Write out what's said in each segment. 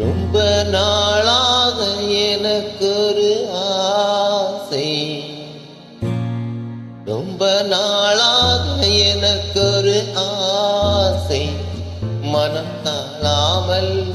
ரொம்ப நாளாக எனக்கு ஒரு ஆசை. ரொம்ப நாளாக எனக்கு ஒரு ஆசை. மனம் தாழாமல்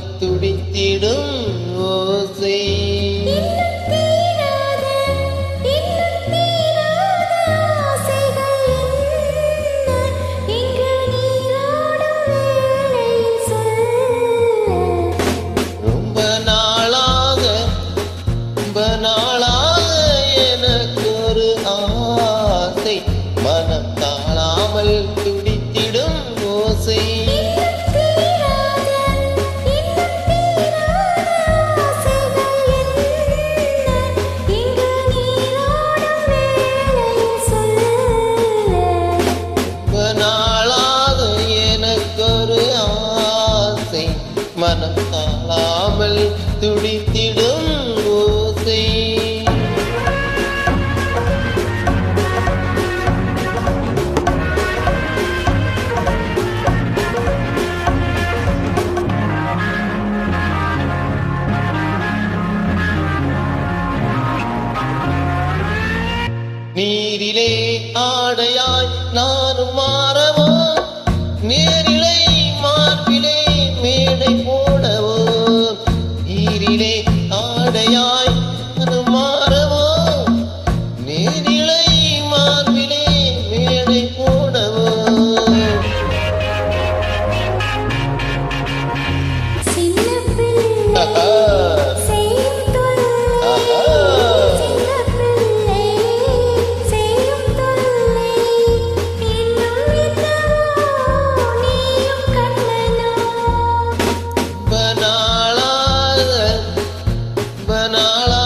நாளா ஆடையாய் நானும் மாறவோ? நீ நாளா